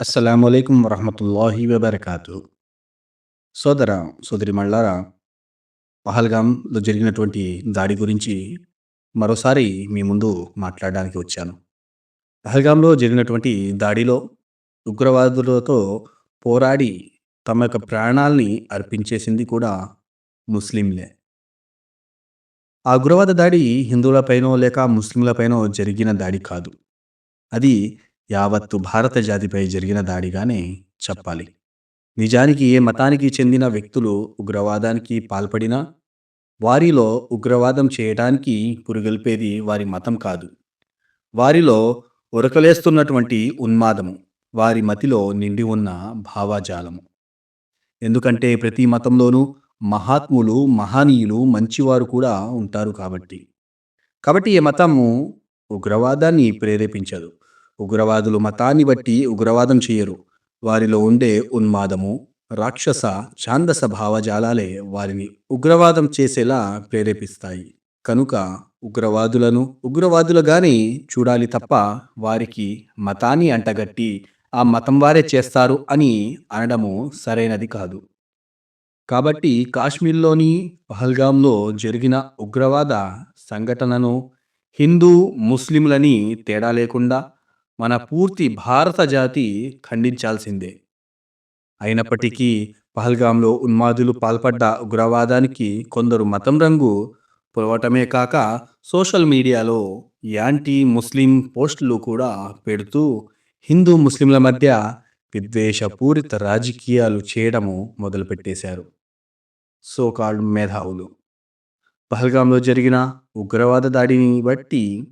అస్సలాము అయికం వరహమతుల్లాహి వబర్కాతు సోదర సోదరి మళ్ళారా పహల్గాంలో జరిగినటువంటి దాడి గురించి మరోసారి మీ ముందు మాట్లాడడానికి వచ్చాను. పహల్గాంలో జరిగినటువంటి దాడిలో ఉగ్రవాదులతో పోరాడి తమ యొక్క ప్రాణాల్ని అర్పించేసింది కూడా ముస్లింలే. ఆ ఉగ్రవాద దాడి హిందువులపైనో లేక ముస్లింలపైనో జరిగిన దాడి కాదు. అది యావత్తు భారత జాతిపై జరిగిన దాడిగానే చెప్పాలి. నిజానికి ఏ మతానికి చెందిన వ్యక్తులు ఉగ్రవాదానికి పాల్పడినా వారిలో ఉగ్రవాదం చేయడానికి పురుగొల్పేది వారి మతం కాదు. వారిలో ఉరకలేస్తున్నటువంటి ఉన్మాదము వారి మతిలో నిండి ఉన్న భావాజాలము. ఎందుకంటే ప్రతి మతంలోనూ మహాత్ములు మహనీయులు మంచివారు కూడా ఉంటారు కాబట్టి. కాబట్టి ఈ మతము ఉగ్రవాదాన్ని ప్రేరేపించదు. ఉగ్రవాదులు మతాన్ని బట్టి ఉగ్రవాదం చేయరు. వారిలో ఉండే ఉన్మాదము రాక్షస ఛాందస భావజాలాలే వారిని ఉగ్రవాదం చేసేలా ప్రేరేపిస్తాయి. కనుక ఉగ్రవాదులను ఉగ్రవాదులుగానే చూడాలి తప్ప వారికి మతాన్ని అంటగట్టి ఆ మతం వారే చేస్తారు అని అనడము సరైనది కాదు. కాబట్టి కాశ్మీర్లోని పహల్గాంలో జరిగిన ఉగ్రవాద సంఘటనను హిందూ ముస్లింలని తేడా లేకుండా మన పూర్తి భారత జాతి ఖండించాల్సిందే. అయినప్పటికీ పహల్గాంలో ఉన్మాదులు పాల్పడ్డ ఉగ్రవాదానికి కొందరు మతం రంగు పొలవటమే కాక సోషల్ మీడియాలో యాంటీ ముస్లిం పోస్టులు కూడా పెడుతూ హిందూ ముస్లింల మధ్య విద్వేషపూరిత రాజకీయాలు చేయడము మొదలుపెట్టేశారు. సోకాల్డ్ మేధావులు. పహల్గాంలో జరిగిన ఉగ్రవాద దాడిని బట్టి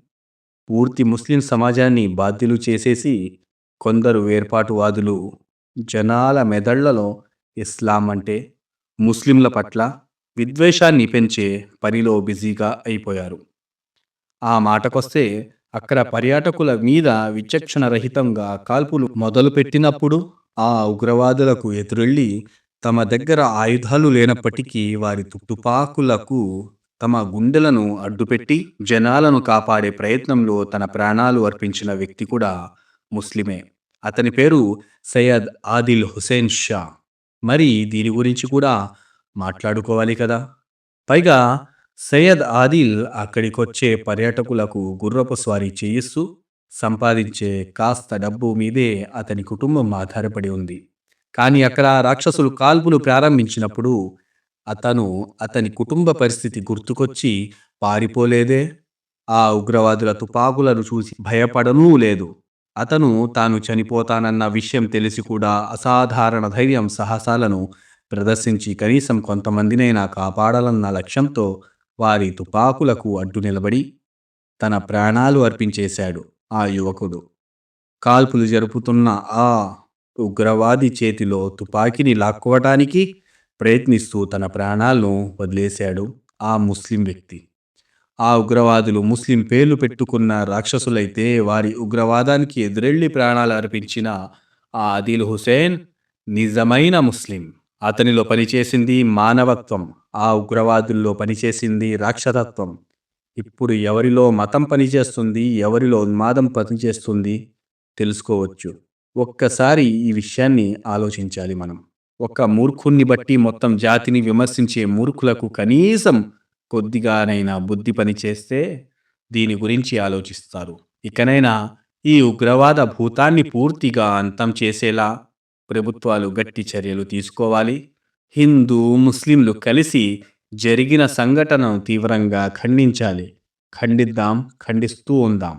పూర్తి ముస్లిం సమాజాన్ని బాధ్యులు చేసేసి కొందరు వేర్పాటువాదులు జనాల మెదళ్ళలో ఇస్లాం అంటే ముస్లింల పట్ల విద్వేషాన్ని పెంచే పనిలో బిజీగా అయిపోయారు. ఆ మాటకొస్తే అక్కడ పర్యాటకుల మీద విచక్షణ రహితంగా కాల్పులు మొదలుపెట్టినప్పుడు ఆ ఉగ్రవాదులకు ఎదురెళ్ళి తమ దగ్గర ఆయుధాలు లేనప్పటికీ వారి తుట్టుపాకులకు తమ గుండెలను అడ్డుపెట్టి జనాలను కాపాడే ప్రయత్నంలో తన ప్రాణాలు అర్పించిన వ్యక్తి కూడా ముస్లిమే. అతని పేరు సయ్యద్ ఆదిల్ హుసేన్ షా. మరి దీని గురించి కూడా మాట్లాడుకోవాలి కదా. పైగా సయ్యద్ ఆదిల్ అక్కడికొచ్చే పర్యాటకులకు గుర్రపు స్వారీ చేయిస్తూ సంపాదించే కాస్త డబ్బు మీదే అతని కుటుంబం ఆధారపడి ఉంది. కానీ అక్కడ రాక్షసులు కాల్పులు ప్రారంభించినప్పుడు అతను అతని కుటుంబ పరిస్థితి గుర్తుకొచ్చి పారిపోలేదే. ఆ ఉగ్రవాదుల తుపాకులను చూసి భయపడనూ లేదు. అతను తాను చనిపోతానన్న విషయం తెలిసి కూడా అసాధారణ ధైర్యం సాహసాలను ప్రదర్శించి కనీసం కొంతమందినైనా కాపాడాలన్న లక్ష్యంతో వారి తుపాకులకు అడ్డు నిలబడి తన ప్రాణాలు అర్పించేశాడు ఆ యువకుడు. కాల్పులు జరుపుతున్న ఆ ఉగ్రవాది చేతిలో తుపాకీని లాక్కోవటానికి ప్రయత్నిస్తూ తన ప్రాణాలను వదిలేశాడు ఆ ముస్లిం వ్యక్తి. ఆ ఉగ్రవాదులు ముస్లిం పేర్లు పెట్టుకున్న రాక్షసులైతే వారి ఉగ్రవాదానికి ఎదురెళ్ళి ప్రాణాలు అర్పించిన ఆ అదిల్ హుసేన్ నిజమైన ముస్లిం. అతనిలో పనిచేసింది మానవత్వం ఆ ఉగ్రవాదుల్లో పనిచేసింది రాక్షసత్వం. ఇప్పుడు ఎవరిలో మతం పనిచేస్తుంది ఎవరిలో ఉన్మాదం పనిచేస్తుంది తెలుసుకోవచ్చు. ఒక్కసారి ఈ విషయాన్ని ఆలోచించాలి మనం. ఒక్క మూర్ఖుణ్ణి బట్టి మొత్తం జాతిని విమర్శించే మూర్ఖులకు కనీసం కొద్దిగానైనా బుద్ధి పనిచేస్తే దీని గురించి ఆలోచిస్తారు. ఇకనైనా ఈ ఉగ్రవాద భూతాన్ని పూర్తిగా అంతం చేసేలా ప్రభుత్వాలు గట్టి చర్యలు తీసుకోవాలి. హిందూ ముస్లింలు కలిసి జరిగిన సంఘటనను తీవ్రంగా ఖండించాలి. ఖండిద్దాం ఖండిస్తూ ఉందాం.